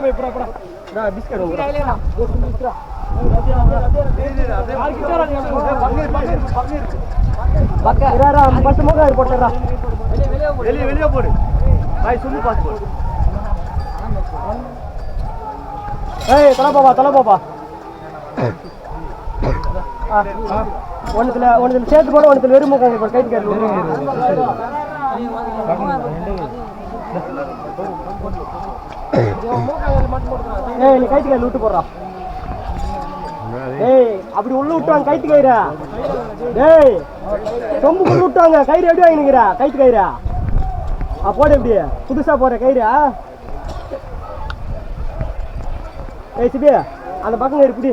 போய் போடா போடா பிஸ்கட் வெளியே வெளியே போடு. பாய் சொல்லி பாத்து போடு. ஏய் தலை பாப்பா தலை பாப்பா. ஒன்றுல ஒன்றுல சேர்த்து போட ஒன்றுல வெறும் முகம் இப்போ கைட்டு ஏய் நீ கைட்டு கையில் விட்டு போடுறான் ஏய் அப்படி உள்ள விட்டாங்க கைத்து கயிறா டேய் சொம்புக்குள்ள விட்டாங்க கயிறு எப்படி வாங்கினுங்கிற கைத்து கயிறா ஆ போடு எப்படி புதுசா போற கயிறா ஏய் சிபி அந்த பக்கம் கயிறு பிடி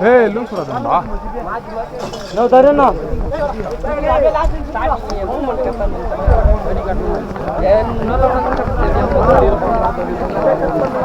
Hey, look for them. No, there is not. No,